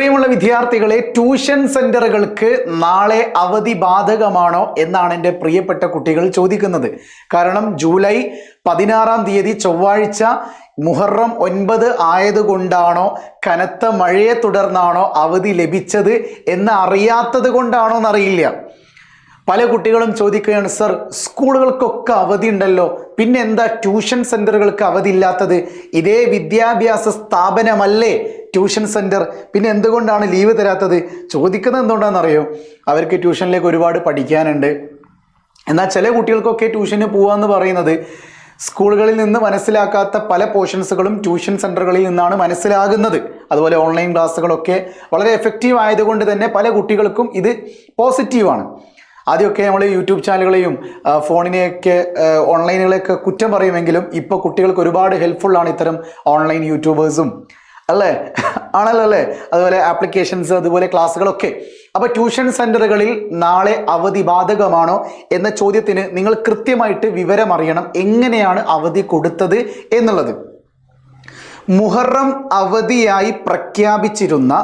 പ്രിയമുള്ള വിദ്യാർത്ഥികളെ ട്യൂഷൻ സെന്ററുകൾക്ക് നാളെ അവധി ബാധകമാണോ എന്നാണ് എന്റെ പ്രിയപ്പെട്ട കുട്ടികൾ ചോദിക്കുന്നത്. കാരണം ജൂലൈ പതിനാറാം തീയതി ചൊവ്വാഴ്ച മുഹറം ഒൻപത് ആയതുകൊണ്ടാണോ കനത്ത മഴയെ തുടർന്നാണോ അവധി ലഭിച്ചത് എന്ന് അറിയാത്തത് കൊണ്ടാണോ എന്നറിയില്ല. പല കുട്ടികളും ചോദിക്കുകയാണ് സർ സ്കൂളുകൾക്കൊക്കെ അവധി ഉണ്ടല്ലോ പിന്നെ എന്താ ട്യൂഷൻ സെന്ററുകൾക്ക് അവധി ഇല്ലാത്തത്? ഇതേ വിദ്യാഭ്യാസ സ്ഥാപനമല്ലേ ട്യൂഷൻ സെന്റർ പിന്നെ എന്തുകൊണ്ടാണ് ലീവ് തരാത്തത്? ചോദിക്കുന്നത് എന്തുകൊണ്ടാണെന്നറിയോ? അവർക്ക് ട്യൂഷനിലേക്ക് ഒരുപാട് പഠിക്കാനുണ്ട്. എന്നാൽ ചില കുട്ടികൾക്കൊക്കെ ട്യൂഷന് പോവാന്ന് പറയുന്നത് സ്കൂളുകളിൽ നിന്ന് മനസ്സിലാക്കാത്ത പല പോർഷൻസുകളും ട്യൂഷൻ സെന്ററുകളിൽ നിന്നാണ് മനസ്സിലാകുന്നത്. അതുപോലെ ഓൺലൈൻ ക്ലാസ്സുകളൊക്കെ വളരെ എഫക്റ്റീവ് ആയതുകൊണ്ട് തന്നെ പല കുട്ടികൾക്കും ഇത് പോസിറ്റീവാണ് ആദ്യമൊക്കെ നമ്മൾ യൂട്യൂബ് ചാനലുകളെയും ഫോണിനെയൊക്കെ ഓൺലൈനുകളെയൊക്കെ കുറ്റം പറയുമെങ്കിലും ഇപ്പോൾ കുട്ടികൾക്ക് ഒരുപാട് ഹെൽപ്ഫുള്ളാണ് ഇത്തരം ഓൺലൈൻ യൂട്യൂബേഴ്സും. അല്ലേ? ആണല്ലോ അല്ലേ അതുപോലെ ആപ്ലിക്കേഷൻസ് അതുപോലെ ക്ലാസ്സുകളൊക്കെ അപ്പോൾ ട്യൂഷൻ സെന്ററുകളിൽ നാളെ അവധി ബാധകമാണോ എന്ന ചോദ്യത്തിന് നിങ്ങൾ കൃത്യമായിട്ട് വിവരം അറിയണം എങ്ങനെയാണ് അവധി കൊടുത്തത് എന്നുള്ളത്. മുഹറം അവധിയായി പ്രഖ്യാപിച്ചിരുന്ന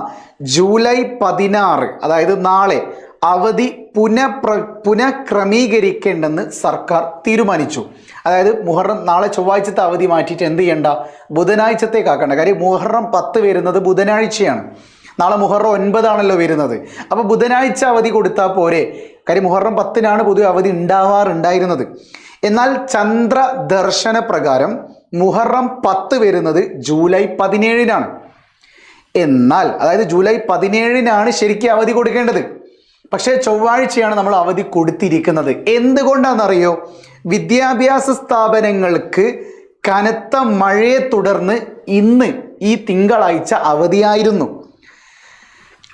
ജൂലൈ പതിനാറ് അതായത് നാളെ അവധി പുനഃപ്ര പുനഃക്രമീകരിക്കേണ്ടെന്ന് സർക്കാർ തീരുമാനിച്ചു. അതായത് മുഹറം നാളെ ചൊവ്വാഴ്ചത്തെ അവധി മാറ്റിയിട്ട് എന്ത് ചെയ്യണ്ട? ബുധനാഴ്ചത്തേക്ക് ആക്കണ്ട. കാര്യം മുഹറം പത്ത് വരുന്നത് ബുധനാഴ്ചയാണ്. നാളെ മുഹറം ഒൻപതാണല്ലോ വരുന്നത്. അപ്പോൾ ബുധനാഴ്ച അവധി കൊടുത്താൽ പോരെ. കാര്യം മുഹറം പത്തിനാണ് പൊതുവെ അവധി ഉണ്ടാവാറുണ്ടായിരുന്നത്. എന്നാൽ ചന്ദ്ര ദർശന പ്രകാരം മുഹറം പത്ത് വരുന്നത് ജൂലൈ പതിനേഴിനാണ്. എന്നാൽ അതായത് ജൂലൈ പതിനേഴിനാണ് ശരിക്കും അവധി കൊടുക്കേണ്ടത്. പക്ഷേ ചൊവ്വാഴ്ചയാണ് നമ്മൾ അവധി കൊടുത്തിരിക്കുന്നത്. എന്തുകൊണ്ടാണെന്നറിയോ? വിദ്യാഭ്യാസ സ്ഥാപനങ്ങൾക്ക് കനത്ത മഴയെ തുടർന്ന് ഇന്ന് ഈ തിങ്കളാഴ്ച അവധിയായിരുന്നു.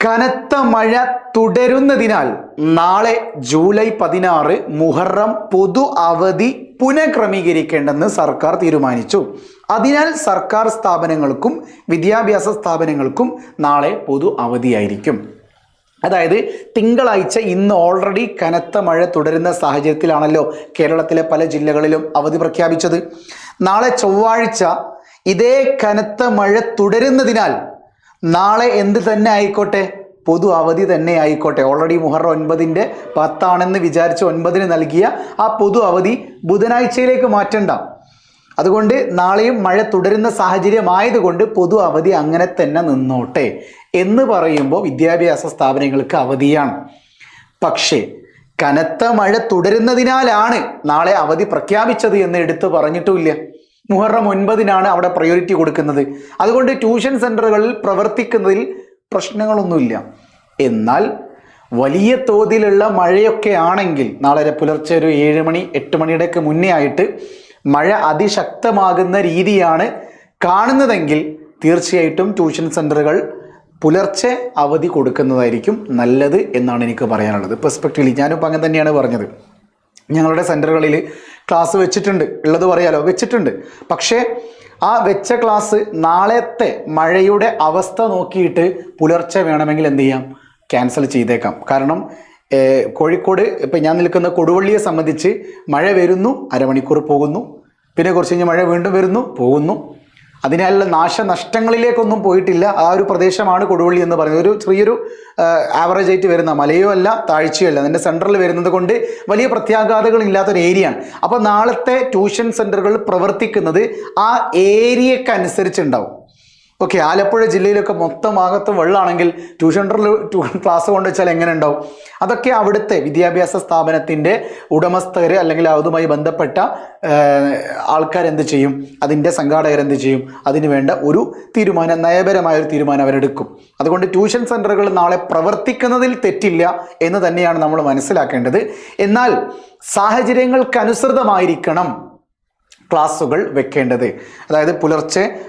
കനത്ത മഴ തുടരുന്നതിനാൽ നാളെ ജൂലൈ പതിനാറ് മുഹറം പൊതു അവധി പുനഃക്രമീകരിക്കേണ്ടെന്ന് സർക്കാർ തീരുമാനിച്ചു. അതിനാൽ സർക്കാർ സ്ഥാപനങ്ങൾക്കും വിദ്യാഭ്യാസ സ്ഥാപനങ്ങൾക്കും നാളെ പൊതു അവധിയായിരിക്കും. അതായത് തിങ്കളാഴ്ച ഇന്ന് ഓൾറെഡി കനത്ത മഴ തുടരുന്ന സാഹചര്യത്തിലാണല്ലോ കേരളത്തിലെ പല ജില്ലകളിലും അവധി പ്രഖ്യാപിച്ചത്. നാളെ ചൊവ്വാഴ്ച ഇതേ കനത്ത മഴ തുടരുന്നതിനാൽ നാളെ എന്ത് തന്നെ ആയിക്കോട്ടെ പൊതു അവധി തന്നെ ആയിക്കോട്ടെ. ഓൾറെഡി മുഹർ ഒൻപതിന്റെ പത്താണെന്ന് വിചാരിച്ച് ഒൻപതിന് നൽകിയ ആ പൊതു അവധി ബുധനാഴ്ചയിലേക്ക് മാറ്റണ്ട. അതുകൊണ്ട് നാളെയും മഴ തുടരുന്ന സാഹചര്യമായതുകൊണ്ട് പൊതു അവധി അങ്ങനെ തന്നെ നിന്നോട്ടെ എന്ന് പറയുമ്പോൾ വിദ്യാഭ്യാസ സ്ഥാപനങ്ങൾക്ക് അവധിയാണ്. പക്ഷേ കനത്ത മഴ തുടരുന്നതിനാലാണ് നാളെ അവധി പ്രഖ്യാപിച്ചത് എന്ന് എടുത്തു പറഞ്ഞിട്ടുമില്ല. മുഹറം ഒൻപതിനാണ് അവിടെ പ്രയോറിറ്റി കൊടുക്കുന്നത്. അതുകൊണ്ട് ട്യൂഷൻ സെന്ററുകളിൽ പ്രവർത്തിക്കുന്നതിൽ പ്രശ്നങ്ങളൊന്നുമില്ല. എന്നാൽ വലിയ തോതിലുള്ള മഴയൊക്കെ ആണെങ്കിൽ നാളെ പുലർച്ചെ ഒരു ഏഴ് മണി എട്ട് മണിയുടെയൊക്കെ മുന്നേ ആയിട്ട് മഴ അതിശക്തമാകുന്ന രീതിയാണ് കാണുന്നതെങ്കിൽ തീർച്ചയായിട്ടും ട്യൂഷൻ സെന്ററുകൾ പുലർച്ചെ അവധി കൊടുക്കുന്നതായിരിക്കും നല്ലത് എന്നാണ് എനിക്ക് പറയാനുള്ളത്. പെർസ്പെക്റ്റീവിൽ ഞാനിപ്പോൾ അങ്ങനെ തന്നെയാണ് പറഞ്ഞത്. ഞങ്ങളുടെ സെന്ററുകളിൽ ക്ലാസ് വെച്ചിട്ടുണ്ട്. ഉള്ളത് പറയാലോ? വെച്ചിട്ടുണ്ട്. പക്ഷേ ആ വെച്ച ക്ലാസ് നാളത്തെ മഴയുടെ അവസ്ഥ നോക്കിയിട്ട് പുലർച്ചെ വേണമെങ്കിൽ എന്ത് ചെയ്യാം? ക്യാൻസൽ ചെയ്തേക്കാം. കാരണം കോഴിക്കോട് ഇപ്പം ഞാൻ നിൽക്കുന്ന കൊടുവള്ളിയെ സംബന്ധിച്ച് മഴ വരുന്നു അരമണിക്കൂർ പോകുന്നു. പിന്നെ കുറച്ച് കഴിഞ്ഞ് മഴ വീണ്ടും വരുന്നു പോകുന്നു. അതിനാലുള്ള നാശനഷ്ടങ്ങളിലേക്കൊന്നും പോയിട്ടില്ല. ആ ഒരു പ്രദേശമാണ് കൊടുവള്ളി എന്ന് പറയുന്നത്. ഒരു ചെറിയൊരു ആവറേജ് ആയിട്ട് വരുന്ന മലയോ അല്ല താഴ്ചയോ അല്ല. അതിന്റെ സെന്ററിൽ വരുന്നത് കൊണ്ട് വലിയ പ്രത്യാഘാതങ്ങൾ ഇല്ലാത്തൊരു ഏരിയയാണ് അപ്പോൾ നാളത്തെ ട്യൂഷൻ സെന്ററുകൾ പ്രവർത്തിക്കുന്നത് ആ ഏരിയക്കനുസരിച്ചുണ്ടാവും ഓക്കെ ആലപ്പുഴ ജില്ലയിലൊക്കെ മൊത്തം ഭാഗത്ത് വെള്ളമാണെങ്കിൽ ട്യൂഷൻ സെന്ററിൽ ക്ലാസ് കൊണ്ട് വെച്ചാൽ എങ്ങനെ ഉണ്ടാവും? അതൊക്കെ അവിടുത്തെ വിദ്യാഭ്യാസ സ്ഥാപനത്തിന്റെ ഉടമസ്ഥർ അല്ലെങ്കിൽ അതുമായി ബന്ധപ്പെട്ട ആൾക്കാരെന്ത് ചെയ്യും? അതിന്റെ സംഘാടകരെന്ത് ചെയ്യും? അതിന് വേണ്ട ഒരു തീരുമാനം നയപരമായ ഒരു തീരുമാനം അവരെടുക്കും. അതുകൊണ്ട് ട്യൂഷൻ സെന്ററുകൾ നാളെ പ്രവർത്തിക്കുന്നതിൽ തെറ്റില്ല എന്ന് തന്നെയാണ് നമ്മൾ മനസ്സിലാക്കേണ്ടത്. എന്നാൽ സാഹചര്യങ്ങൾക്കനുസൃതമായിരിക്കണം ക്ലാസ്സുകൾ വെക്കേണ്ടത്. അതായത് പുലർച്ചെ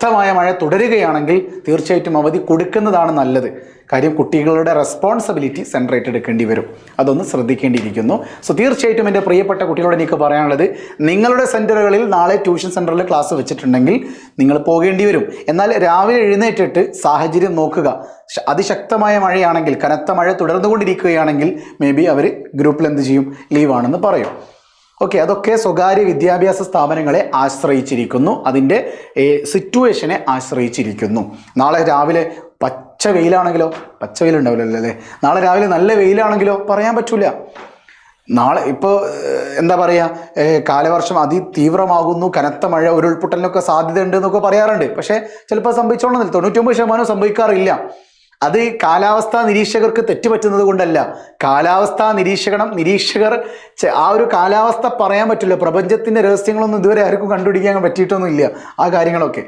ശക്തമായ മഴ തുടരുകയാണെങ്കിൽ തീർച്ചയായിട്ടും അവധി കൊടുക്കുന്നതാണ് നല്ലത്. കാര്യം കുട്ടികളുടെ റെസ്പോൺസിബിലിറ്റി സെൻട്രേറ്റ് എടുക്കേണ്ടി വരും. അതൊന്ന് ശ്രദ്ധിക്കേണ്ടിയിരിക്കുന്നു. സോ തീർച്ചയായിട്ടും എന്റെ പ്രിയപ്പെട്ട കുട്ടികളോട് എനിക്ക് പറയാനുള്ളത് നിങ്ങളുടെ സെന്ററുകളിൽ നാളെ ട്യൂഷൻ സെന്ററിൽ ക്ലാസ് വെച്ചിട്ടുണ്ടെങ്കിൽ നിങ്ങൾ പോകേണ്ടി വരും. എന്നാൽ രാവിലെ എഴുന്നേറ്റിട്ട് സാഹചര്യം നോക്കുക. അതിശക്തമായ മഴയാണെങ്കിൽ കനത്ത മഴ തുടർന്നുകൊണ്ടിരിക്കുകയാണെങ്കിൽ മേ ബി അവർ ഗ്രൂപ്പിൽ എന്ത് ചെയ്യും? ലീവാണെന്ന് പറയും. ഓക്കെ അതൊക്കെ സ്വകാര്യ വിദ്യാഭ്യാസ സ്ഥാപനങ്ങളെ ആശ്രയിച്ചിരിക്കുന്നു. അതിന്റെ സിറ്റുവേഷനെ ആശ്രയിച്ചിരിക്കുന്നു. നാളെ രാവിലെ പച്ച വെയിലാണെങ്കിലോ? പച്ച വെയിലുണ്ടാവില്ലല്ലോ അല്ലേ? നാളെ രാവിലെ നല്ല വെയിലാണെങ്കിലോ? പറയാൻ പറ്റൂല. നാളെ ഇപ്പോൾ എന്താ പറയുക കാലവർഷം അതിതീവ്രമാകുന്നു. കനത്ത മഴ ഉരുൾപൊട്ടലിനൊക്കെ സാധ്യതയുണ്ട് എന്നൊക്കെ പറയാറുണ്ട്. പക്ഷേ ചിലപ്പോൾ സംഭവിച്ചോണമെന്നില്ല തൊണ്ണൂറ്റൊമ്പത് ശതമാനം സംഭവിക്കാറില്ല. അത് കാലാവസ്ഥാ നിരീക്ഷകർക്ക് തെറ്റുപറ്റുന്നത് കൊണ്ടല്ല. കാലാവസ്ഥാ നിരീക്ഷകണം നിരീക്ഷകർ ആ ഒരു കാലാവസ്ഥ പറയാൻ പറ്റില്ല. പ്രപഞ്ചത്തിന്റെ രഹസ്യങ്ങളൊന്നും ഇതുവരെ ആർക്കും കണ്ടുപിടിക്കാൻ പറ്റിയിട്ടൊന്നും ഇല്ല ആ കാര്യങ്ങളൊക്കെ.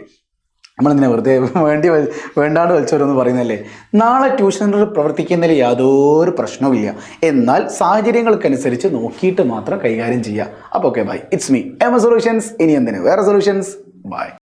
നമ്മളിങ്ങനെ വെറുതെ വേണ്ടി വേണ്ടാണ്ട് വലിച്ചവരൊന്നും പറയുന്നല്ലേ നാളെ ട്യൂഷൻ സെന്ററിൽ പ്രവർത്തിക്കുന്നതിൽ യാതൊരു പ്രശ്നവുമില്ല. എന്നാൽ സാഹചര്യങ്ങൾക്കനുസരിച്ച് നോക്കിയിട്ട് മാത്രം കൈകാര്യം ചെയ്യുക. അപ്പോൾ okay bye it's me M solutions ഇനി എന്തിന്? വേറെ സൊല്യൂഷൻസ് ബൈ